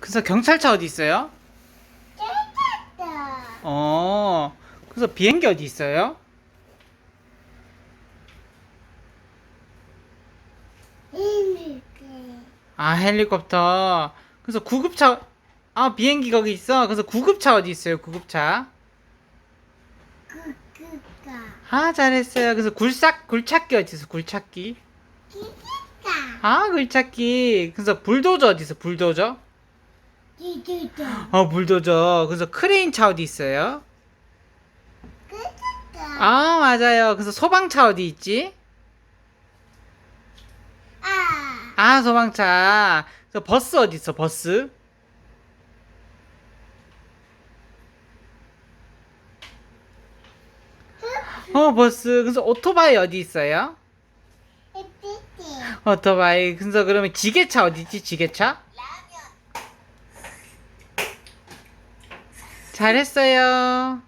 그래서 경찰차 어디 있어요? 찾았다. 어. 그래서 비행기 어디 있어요? 이렇게. 아, 헬리콥터. 그래서 구급차 아, 비행기 거기 있어. 그래서 구급차 어디 있어요? 구급차. 그그가. 아, 잘했어요. 그래서 굴삭 굴착기 어디 있어? 굴착기. 기기가. 아, 굴착기. 그래서 불도저 어디 있어? 불도저? 어, 불도저. 그래서 크레인 차 어디 있어요? 아, 맞아요. 그래서 소방차 어디 있지? 아. 아, 소방차. 그래서 버스 어디 있어? 버스? 어, 버스. 그래서 오토바이 어디 있어요? 오토바이. 그래서 그러면 지게차 어디 있지? 지게차? 잘했어요.